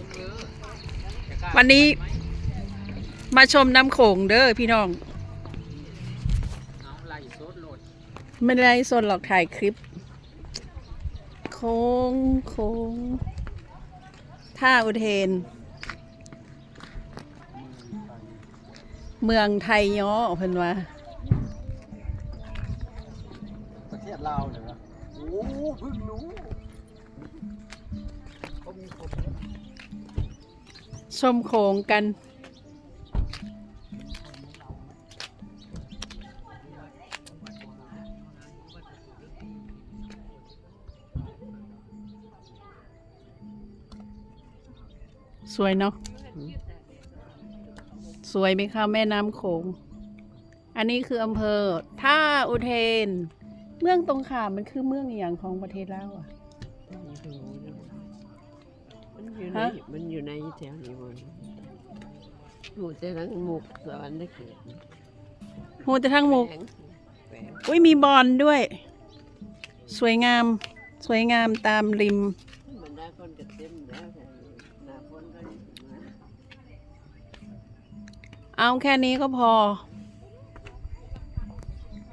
งเลยวันนี้มาชมน้ำโขงเด้อพี่น้องเอาไล่โซดโหลดไม่ได้สนหรอกถ่ายคลิป โค้งโค้งท่าอุเทน เมืองไทยย้อเพิ่นว่าประเทศลาวเนี่ยนะโอ้เพิ่งรู้ ชมโขงกัน สวยเนาะสวยไหมคะแม่น้ำโขง อันนี้คืออำเภอท่าอุเทน เมืองตรงขามมันคือเมืองอย่างของประเทศลาวอะ อยู่ในฮะ มันอยู่ในแถวนี้บนอยู่แต่ทั้งหมุกสวรรค์ได้เกิดโหแต่ทั้งหมุกแฝงแฝงอุ้ยมีบอลด้วย สวยงาม สวยงามตามริม บรรดาคนก็เต็มแล้วแต่หน้าฝนก็อยู่นะเอาแค่นี้ก็พอ